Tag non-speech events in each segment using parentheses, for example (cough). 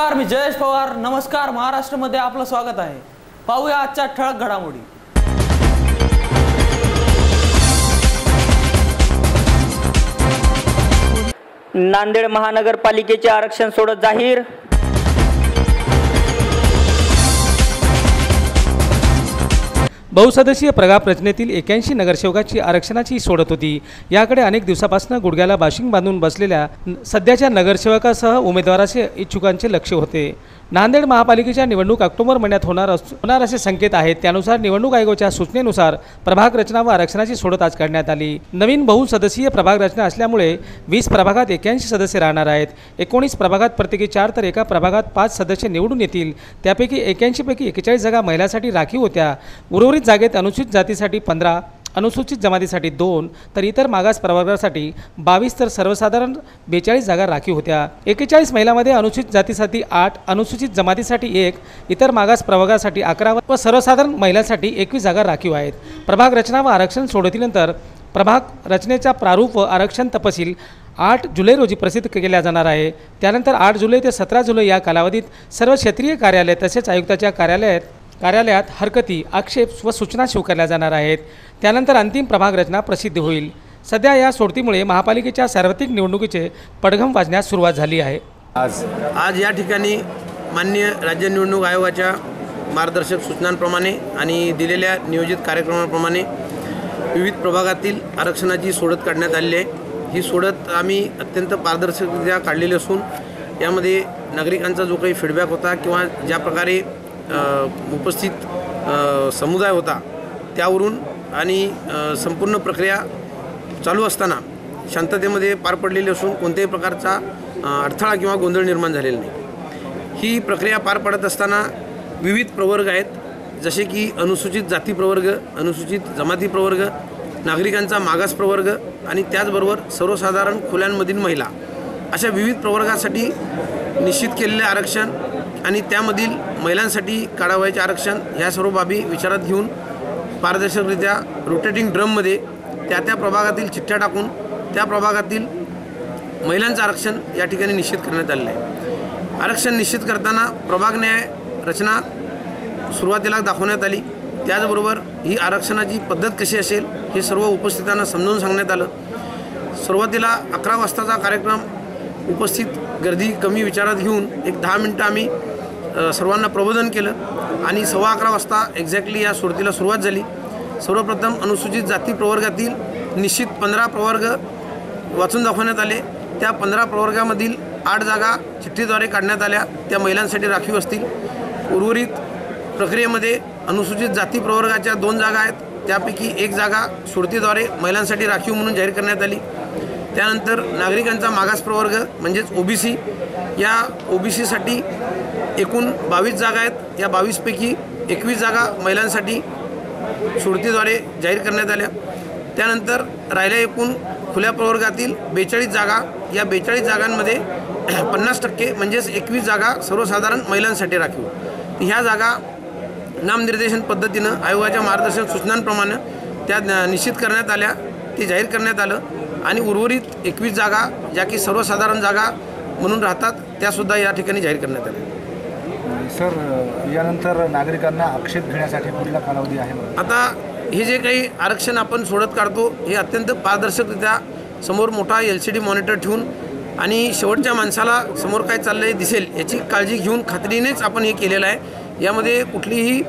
नमस्कार मी जयेश पवार. नमस्कार महाराष्ट्रमध्ये आपलं स्वागत आहे. पाहूया आजच्या ठळक घडामोडी. नांदेड महानगरपालिकेचे आरक्षण सोडत जाहीर. बहुसदस्यीय प्रगाप रचनेतील एक्याऐंशी नगरसेवकाची आरक्षणाची सोडत होती. याकडे अनेक दिवसापासून गुडघ्याला बाशिंग बांधून बसलेल्या सध्याच्या नगरसेवकासह उमेदवाराचे इच्छुकांचे लक्ष होते. नांदेड महापालिकेच्या निवडणूक ऑक्टोबर महिन्यात होणार अस- होणार असे संकेत आहेत. त्यानुसार निवडणूक आयोगाच्या सूचनेनुसार प्रभाग रचना व आरक्षणाची सोडत आज करण्यात आली. नवीन बहुसदस्यीय प्रभाग रचना असल्यामुळे वीस प्रभागात एक्याऐंशी सदस्य राहणार आहेत. एकोणीस प्रभागात प्रत्येकी चार तर एका प्रभागात पाच सदस्य निवडून येतील. त्यापैकी एक्याऐंशीपैकी एकेचाळीस जागा महिलांसाठी राखीव होत्या. उर्वरित जागेत अनुसूचित जातीसाठी पंधरा अनुसूचित जमातीसाठी दोन तर इतर मागास प्रवर्गासाठी बावीस तर सर्वसाधारण बेचाळीस जागा राखीव होत्या. एकेचाळीस महिलामध्ये अनुसूचित जातीसाठी आठ अनुसूचित जमातीसाठी एक इतर मागास प्रवर्गासाठी अकरा व सर्वसाधारण महिलांसाठी एकवीस जागा राखीव आहेत. प्रभाग रचना व आरक्षण सोडतीनंतर प्रभाग रचनेचा प्रारूप व आरक्षण तपशील आठ जुलै रोजी प्रसिद्ध केला जाणार आहे. त्यानंतर आठ जुलै ते सतरा जुलै या कालावधीत सर्व क्षेत्रीय कार्यालय तसेच आयुक्ताच्या कार्यालयात कार्यालयात हरकती आक्षेप व सूचना स्वीकारल्या जाणार आहेत. त्यानंतर अंतिम प्रभाग रचना प्रसिद्ध होईल. सध्या या सोडतीमुळे महापालिकेच्या सार्वत्रिक निवडणुकीचे पडघम वाजण्यास सुरुवात झाली आहे. आज. आज या ठिकाणी मान्य राज्य निवडणूक आयोगाच्या मार्गदर्शक सूचनांप्रमाणे आणि दिलेल्या नियोजित कार्यक्रमाप्रमाणे विविध प्रभागातील आरक्षणाची सोडत काढण्यात आलेली आहे. ही सोडत आम्ही अत्यंत पारदर्शकरित्या काढलेली असून यामध्ये नागरिकांचा जो काही फीडबॅक होता किंवा ज्या प्रकारे उपस्थित समुदाय होता त्यावरून आणि संपूर्ण प्रक्रिया चालू असताना शांततेमध्ये पार पडलेली असून कोणत्याही प्रकारचा अडथळा किंवा गोंधळ निर्माण झालेला नाही. ही प्रक्रिया पार पडत असताना विविध प्रवर्ग आहेत जसे की अनुसूचित जाती प्रवर्ग अनुसूचित जमाती प्रवर्ग नागरिकांचा मागास प्रवर्ग आणि त्याचबरोबर सर्वसाधारण खोल्यांमधील महिला अशा विविध प्रवर्गासाठी निश्चित केलेले आरक्षण आणि त्यामधील महिलांसाठी काढावयाचे आरक्षण ह्या सर्व बाबी विचारात घेऊन पारदर्शकरित्या रोटेटिंग ड्रममध्ये त्या त्या प्रभागातील चिठ्ठ्या टाकून त्या प्रभागातील महिलांचं आरक्षण या ठिकाणी निश्चित करण्यात आलेलं आहे. आरक्षण निश्चित करताना प्रभाग न्याय रचना सुरुवातीला दाखवण्यात आली. त्याचबरोबर ही आरक्षणाची पद्धत कशी असेल हे सर्व उपस्थितांना समजावून सांगण्यात आलं. सुरुवातीला अकरा वाजताचा कार्यक्रम उपस्थित गर्दी कमी विचारात घेऊन एक दहा मिनटं आम्ही सर्वांना प्रबोधन केलं आणि सव्वा अकरा वाजता एक्झॅक्टली या सोडतीला सुरुवात झाली. सर्वप्रथम अनुसूचित जाती प्रवर्गातील निश्चित पंधरा प्रवर्ग वाचून दाखवण्यात आले. त्या पंधरा प्रवर्गामधील आठ जागा चिठ्ठीद्वारे काढण्यात आल्या. त्या महिलांसाठी राखीव असतील. उर्वरित प्रक्रियेमध्ये अनुसूचित जाती प्रवर्गाच्या दोन जागा आहेत. त्यापैकी एक जागा सोडतीद्वारे महिलांसाठी राखीव म्हणून जाहीर करण्यात आली. त्यानंतर नागरिकांचा मागास प्रवर्ग म्हणजेच ओबीसी या ओबीसीसाठी एकूण बावीस जागा आहेत. या बावीसपैकी एकवीस जागा महिलांसाठी सोडतीद्वारे जाहीर करण्यात आल्या. त्यानंतर राहिल्या एकूण खुल्या प्रवर्गातील बेचाळीस जागा. या बेचाळीस जागांमध्ये (clears throat) पन्नास टक्के म्हणजेच एकवीस जागा सर्वसाधारण महिलांसाठी राखीव. ह्या जागा नामनिर्देशन पद्धतीनं आयोगाच्या मार्गदर्शक सूचनांप्रमाणे त्या न- निश्चित करण्यात आल्या. ते जाहीर करण्यात आलं. आणि उर्वरित एकवीस जागा ज्या की सर्वसाधारण जागा म्हणून राहतात त्यासुद्धा या ठिकाणी जाहीर करण्यात आल्या. सर यानंतर नागरिकांना आक्षेप घेण्यासाठी कुठला कालावधी आहे? आता हे जे काही आरक्षण आपण सोडत काढतो हे अत्यंत पारदर्शकरित्या समोर मोठा एल सी डी मॉनिटर ठेवून आणि शेवटच्या माणसाला समोर काय चाललं आहे दिसेल याची काळजी घेऊन खात्रीनेच आपण हे केलेलं आहे. यामध्ये कुठलीही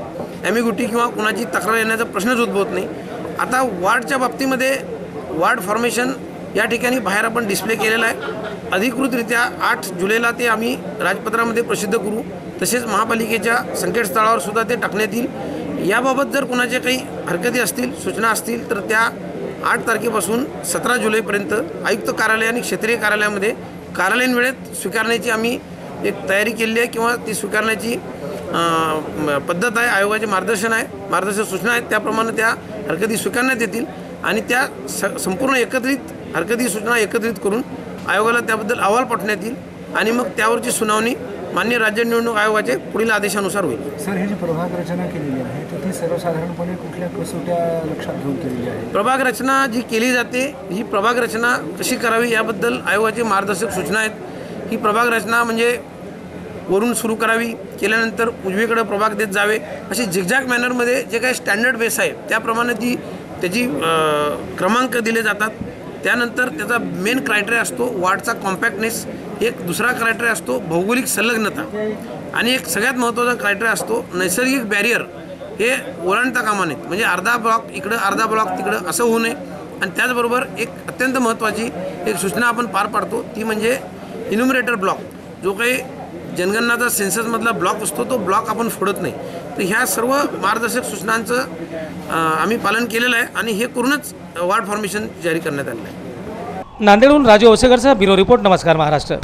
ॲम्बिग्युटी किंवा कुणाची तक्रार येण्याचा प्रश्नच उद्भवत नाही. आता वॉर्डच्या बाबतीमध्ये वार्ड फॉर्मेशन या ठिकाणी बाहेर आपण डिस्प्ले केलेला आहे. अधिकृतरित्या आठ जुलैला ते आम्ही राजपत्रामध्ये प्रसिद्ध करू. तसेच महापालिकेच्या संकेतस्थळावर सुद्धा ते टाकण्यात येईल. याबाबत जर कुणाच्या काही हरकती असतील सूचना असतील तर त्या आठ तारखेपासून सतरा जुलैपर्यंत आयुक्त कार्यालय आणि क्षेत्रीय कार्यालयामध्ये कार्यालयीन वेळेत स्वीकारण्याची आम्ही एक तयारी केलेली आहे किंवा ती स्वीकारण्याची पद्धत आहे आयोगाचे मार्गदर्शन आहे मार्गदर्शक सूचना आहेत त्याप्रमाणे त्या हरकती स्वीकारण्यात येतील. आणि त्या स संपूर्ण एकत्रित हरकती सूचना एकत्रित करून आयोगाला त्याबद्दल अहवाल पाठवण्यात येईल आणि मग त्यावरची सुनावणी मान्य राज्य निवडणूक आयोगाचे पुढील आदेशानुसार होईल. सर ही जी प्रभाग रचना केलेली आहे तर ती सर्वसाधारणपणे कुठल्या कसोट्या लक्षात घेऊन केलेली आहे? प्रभाग रचना जी केली जाते ही प्रभाग रचना कशी करावी याबद्दल आयोगाचे मार्गदर्शक सूचना आहेत. ही प्रभाग रचना म्हणजे वरून सुरू करावी केल्यानंतर उजवीकडे प्रभाग देत जावे अशी झिगझॅग मॅनरमध्ये जे काही स्टँडर्ड बेस आहे त्याप्रमाणे ती त्याची क्रमांक दिले जातात. त्यानंतर त्याचा मेन क्रायटेरिया असतो वार्डचा कॉम्पॅक्टनेस एक दुसरा क्रायटेरिया असतो भौगोलिक संलग्नता. आणि एक सगळ्यात महत्त्वाचा क्रायटेरिया असतो नैसर्गिक बॅरियर हे ओलांडता कामा नयेत. म्हणजे अर्धा ब्लॉक इकडं अर्धा ब्लॉक तिकडं असं होऊ नये. आणि त्याचबरोबर एक अत्यंत महत्त्वाची एक सूचना आपण पार पाडतो. ती म्हणजे इन्युमरेटर ब्लॉक जो काही जनगणनाचा सेन्ससमधला ब्लॉक असतो तो ब्लॉक आपण फोडत नाही. तर ह्या सर्व मार्गदर्शक सूचनांचं आम्ही पालन केलेलं आहे आणि हे करूनच वार्ड फॉर्मेशन जारी करण्यात आलेलं आहे. नांदेडहून राजू ओसेकरचा ब्युरो रिपोर्ट. नमस्कार महाराष्ट्र.